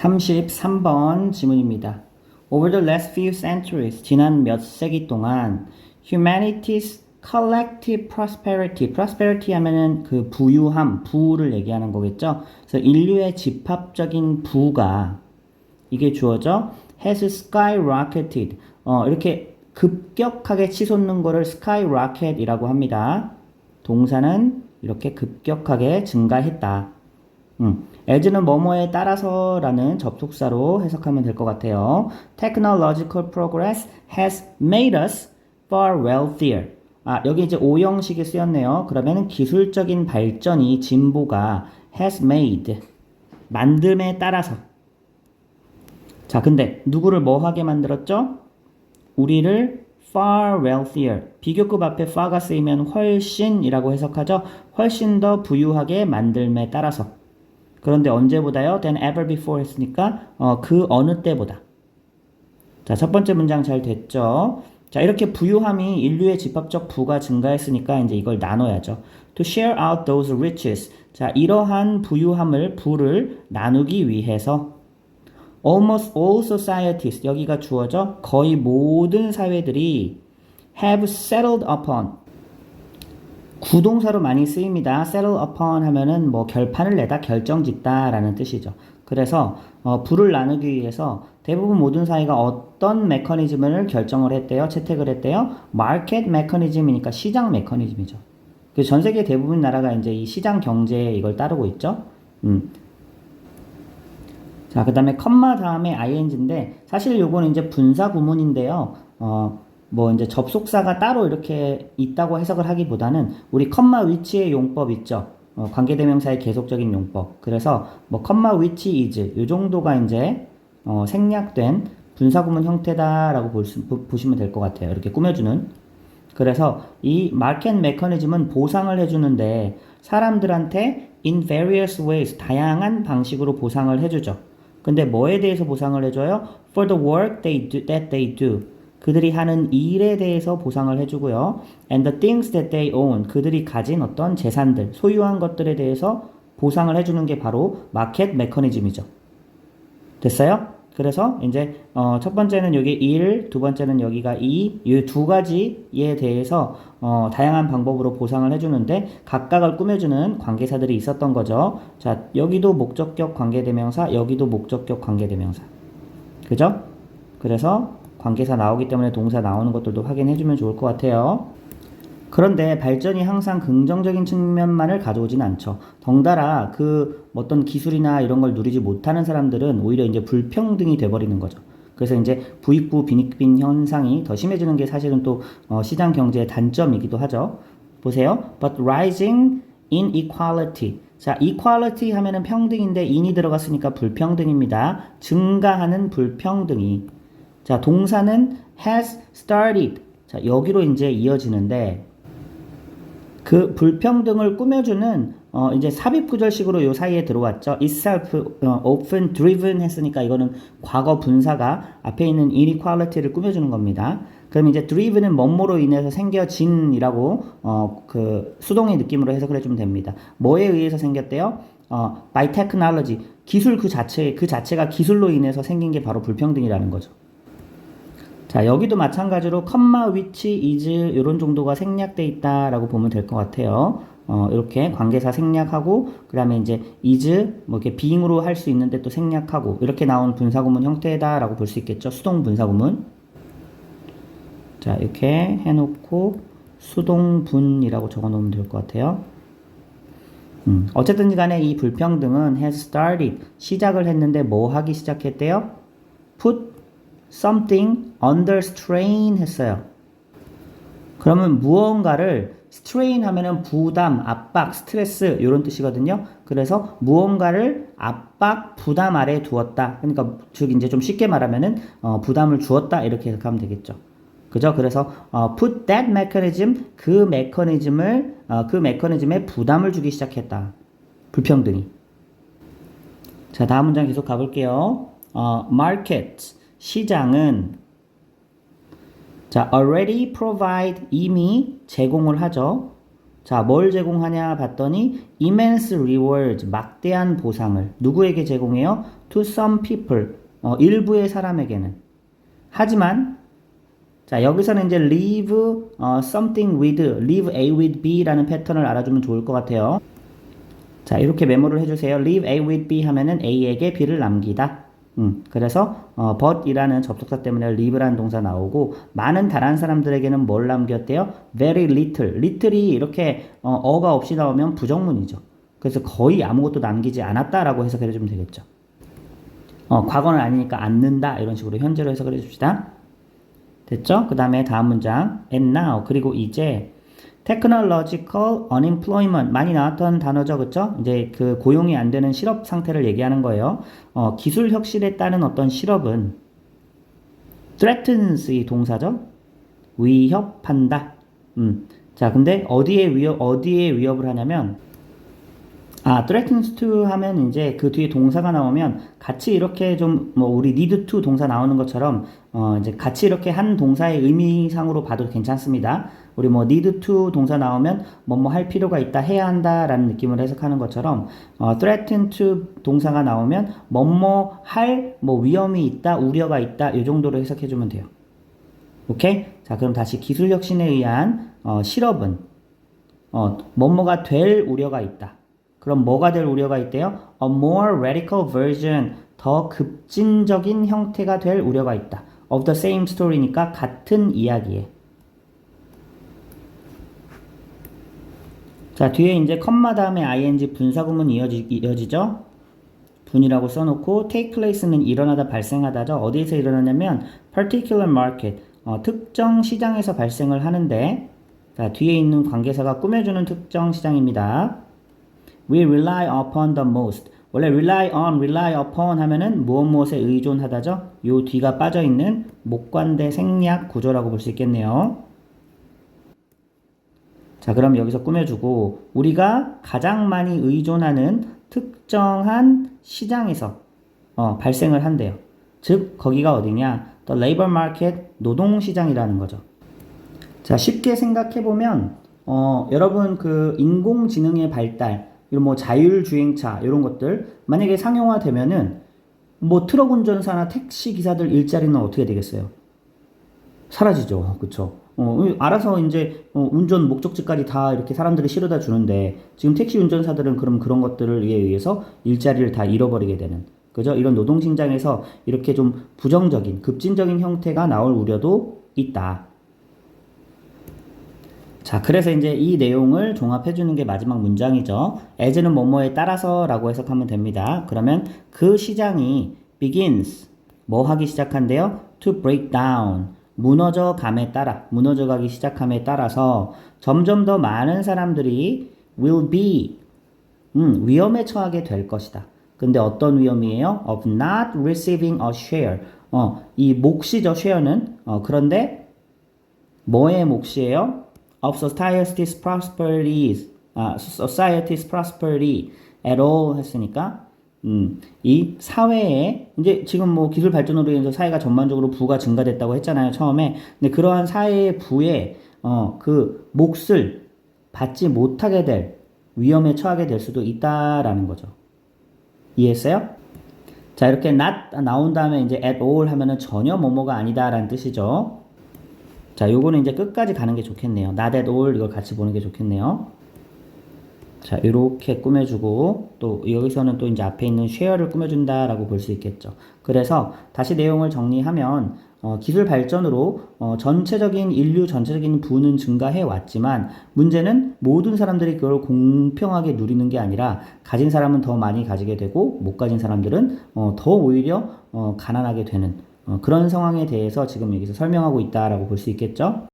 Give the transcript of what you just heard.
33번 지문입니다. Over the last few centuries, 지난 몇 세기 동안 humanity's collective prosperity, prosperity 하면은 그 부유함, 부를 얘기하는 거겠죠. 그래서 인류의 집합적인 부가 이게 주어져 has skyrocketed. 어, 이렇게 급격하게 치솟는 거를 skyrocket이라고 합니다. 동사는 이렇게 급격하게 증가했다. 음, as는 뭐뭐에 따라서라는 접속사로 해석하면 될 것 같아요. Technological progress has made us far wealthier. 아, 여기 이제 오형식이 쓰였네요. 그러면 기술적인 발전이 진보가 has made 만듦에 따라서 자, 근데 누구를 뭐 하게 만들었죠? 우리를 far wealthier. 비교급 앞에 far가 쓰이면 훨씬이라고 해석하죠. 훨씬 더 부유하게 만들에 따라서. 그런데 언제보다요? than ever before 했으니까 어, 그 어느 때보다. 자, 첫 번째 문장 잘 됐죠? 자, 이렇게 부유함이 인류의 집합적 부가 증가했으니까 이제 이걸 나눠야죠. To share out those riches. 자, 이러한 부유함을 부를 나누기 위해서 almost all societies 여기가 주어져 거의 모든 사회들이 have settled upon 구동사로 많이 쓰입니다. settle upon 하면은 뭐 결판을 내다 결정 짓다라는 뜻이죠. 그래서 어, 부를 나누기 위해서 대부분 모든 사회가 어떤 메커니즘을 결정을 했대요, 채택을 했대요. 마켓 메커니즘이니까 시장 메커니즘이죠. 그 전 세계 대부분 나라가 이제 이 시장 경제에 이걸 따르고 있죠. 음. 자, 그 다음에 컴마 다음에 ing인데, 사실 요거는 이제 분사 구문인데요. 어, 뭐 이제 접속사가 따로 이렇게 있다고 해석을 하기보다는 우리 컴마 위치의 용법 있죠. 어, 관계대명사의 계속적인 용법. 그래서 뭐 컴마 위치 is 요 정도가 이제 어, 생략된 분사 구문 형태다라고 볼 수, 보, 보시면 될 것 같아요. 이렇게 꾸며주는. 그래서 이 마켓 메커니즘은 보상을 해주는데 사람들한테 in various ways 다양한 방식으로 보상을 해주죠. 근데 뭐에 대해서 보상을 해줘요? For the work they do, that they do. 그들이 하는 일에 대해서 보상을 해주고요. And the things that they own. 그들이 가진 어떤 재산들, 소유한 것들에 대해서 보상을 해주는 게 바로 마켓 메커니즘이죠. 됐어요? 그래서 이제 어, 첫 번째는 여기 1, 두 번째는 여기가 2, 이 두 가지에 대해서 어, 다양한 방법으로 보상을 해주는데 각각을 꾸며주는 관계사들이 있었던 거죠. 자, 여기도 목적격 관계대명사, 여기도 목적격 관계대명사. 그죠? 그래서 관계사 나오기 때문에 동사 나오는 것들도 확인해 주면 좋을 것 같아요. 그런데 발전이 항상 긍정적인 측면만을 가져오진 않죠. 덩달아 그 어떤 기술이나 이런 걸 누리지 못하는 사람들은 오히려 이제 불평등이 돼버리는 거죠. 그래서 이제 부익부 빈익빈 현상이 더 심해지는 게 사실은 또 어, 시장 경제의 단점이기도 하죠. 보세요. But rising inequality. 자, equality 하면은 평등인데 in이 들어갔으니까 불평등입니다. 증가하는 불평등이. 자, 동사는 has started. 자, 여기로 이제 이어지는데 그 불평등을 꾸며주는 어 이제 삽입 구절식으로 요 사이에 들어왔죠. itself 어, often driven 했으니까 이거는 과거 분사가 앞에 있는 inequality를 꾸며주는 겁니다. 그럼 이제 driven은 뭐뭐로 인해서 생겨진이라고 어 그 수동의 느낌으로 해석을 해주면 됩니다. 뭐에 의해서 생겼대요? 어 by technology 기술 그 자체 그 자체가 기술로 인해서 생긴 게 바로 불평등이라는 거죠. 자, 여기도 마찬가지로 컴마 위치 is 이런 정도가 생략돼 있다라고 보면 될 것 같아요. 어, 이렇게 관계사 생략하고 그 다음에 이제 is 뭐 이렇게 being으로 할 수 있는데 또 생략하고 이렇게 나온 분사구문 형태다라고 볼 수 있겠죠. 수동 분사구문. 자, 이렇게 해 놓고 수동분이라고 적어 놓으면 될 것 같아요. 음, 어쨌든 간에 이 불평등은 has started 시작을 했는데 뭐 하기 시작했대요? put something under strain 했어요. 그러면 무언가를 strain 하면은 부담, 압박, 스트레스 이런 뜻이거든요. 그래서 무언가를 압박, 부담 아래 두었다. 그러니까 즉 이제 좀 쉽게 말하면은 어, 부담을 주었다 이렇게 해석하면 되겠죠. 그죠? 그래서 어, put that mechanism 그 메커니즘을 어, 그 메커니즘에 부담을 주기 시작했다. 불평등이. 자 다음 문장 계속 가볼게요. 어, market 시장은 자 already provide 이미 제공을 하죠. 자, 뭘 제공하냐 봤더니 immense rewards, 막대한 보상을 누구에게 제공해요? to some people, 어, 일부의 사람에게는. 하지만 자, 여기서는 이제 leave 어, something with, leave A with B라는 패턴을 알아주면 좋을 것 같아요. 자, 이렇게 메모를 해 주세요. leave A with B 하면은 A에게 B를 남기다. 음, 그래서 어, but이라는 접속사 때문에 leave라는 동사 나오고 많은 다른 사람들에게는 뭘 남겼대요? very little. little이 이렇게 어, 어가 없이 나오면 부정문이죠. 그래서 거의 아무것도 남기지 않았다라고 해석해 주면 되겠죠. 어, 과거는 아니니까 않는다 이런 식으로 현재로 해석을 해줍시다. 됐죠? 그 다음에 다음 문장 and now 그리고 이제 technological unemployment 많이 나왔던 단어죠, 그쵸? 이제 그 고용이 안 되는 실업 상태를 얘기하는 거예요. 어, 기술 혁신에 따른 어떤 실업은 threatens 이 동사죠. 위협한다. 음. 자, 근데 어디에 위협 어디에 위협을 하냐면 아, threatens to 하면 이제 그 뒤에 동사가 나오면 같이 이렇게 좀 뭐 우리 need to 동사 나오는 것처럼 어 이제 같이 이렇게 한 동사의 의미상으로 봐도 괜찮습니다. 우리 뭐 need to 동사 나오면 뭐 뭐 할 필요가 있다, 해야 한다라는 느낌을 해석하는 것처럼 어 threaten to 동사가 나오면 뭐 뭐할뭐 위험이 있다, 우려가 있다 이 정도로 해석해 주면 돼요. 오케이? 자, 그럼 다시 기술 혁신에 의한 어 실업은 어 뭐뭐가 될 우려가 있다. 그럼 뭐가 될 우려가 있대요? A more radical version, 더 급진적인 형태가 될 우려가 있다. Of the same story니까 같은 이야기에. 자, 뒤에 이제 컴마 다음에 ing 분사구문 이어지, 이어지죠? 분이라고 써놓고 take place는 일어나다 발생하다죠. 어디에서 일어나냐면 particular market, 어, 특정 시장에서 발생을 하는데 자, 뒤에 있는 관계사가 꾸며주는 특정 시장입니다. We rely upon the most. 원래 rely on, rely upon 하면은 무엇 무엇에 의존하다죠. 요 뒤가 빠져 있는 목관대 생략 구조라고 볼 수 있겠네요. 자, 그럼 여기서 꾸며주고 우리가 가장 많이 의존하는 특정한 시장에서 어, 발생을 한대요. 즉 거기가 어디냐? The labor market 노동 시장이라는 거죠. 자, 쉽게 생각해 보면 어, 여러분 그 인공지능의 발달 이런 뭐 자율주행차 이런 것들 만약에 상용화되면은 뭐 트럭 운전사나 택시 기사들 일자리는 어떻게 되겠어요? 사라지죠, 그렇죠? 어, 알아서 이제 어, 운전 목적지까지 다 이렇게 사람들이 실어다 주는데 지금 택시 운전사들은 그럼 그런 것들을 위해 의해서 일자리를 다 잃어버리게 되는 그죠? 이런 노동 신장에서 이렇게 좀 부정적인 급진적인 형태가 나올 우려도 있다. 자, 그래서 이제 이 내용을 종합해 주는 게 마지막 문장이죠. as는 뭐뭐에 따라서라고 해석하면 됩니다. 그러면 그 시장이 begins 뭐 하기 시작한대요? to break down 무너져 감에 따라 무너져 가기 시작함에 따라서 점점 더 많은 사람들이 will be 음, 위험에 처하게 될 것이다. 근데 어떤 위험이에요? of not receiving a share. 어, 이 몫이죠, share는. 어, 그런데 뭐의 몫이에요? Of society's prosperity, 아, society's prosperity at all 했으니까, 음, 이 사회에, 이제 지금 뭐 기술 발전으로 인해서 사회가 전반적으로 부가 증가됐다고 했잖아요, 처음에. 근데 그러한 사회의 부에, 어, 그 몫을 받지 못하게 될 위험에 처하게 될 수도 있다라는 거죠. 이해했어요? 자, 이렇게 not 나온 다음에 이제 at all 하면은 전혀 뭐뭐가 아니다라는 뜻이죠. 자, 요거는 이제 끝까지 가는 게 좋겠네요. all 이걸 같이 보는 게 좋겠네요. 자, 이렇게 꾸며주고 또 여기서는 또 이제 앞에 있는 share를 꾸며준다라고 볼 수 있겠죠. 그래서 다시 내용을 정리하면 어, 기술 발전으로 어, 전체적인 인류 전체적인 부는 증가해 왔지만 문제는 모든 사람들이 그걸 공평하게 누리는 게 아니라 가진 사람은 더 많이 가지게 되고 못 가진 사람들은 어, 더 오히려 어, 가난하게 되는 어, 그런 상황에 대해서 지금 여기서 설명하고 있다라고 볼 수 있겠죠.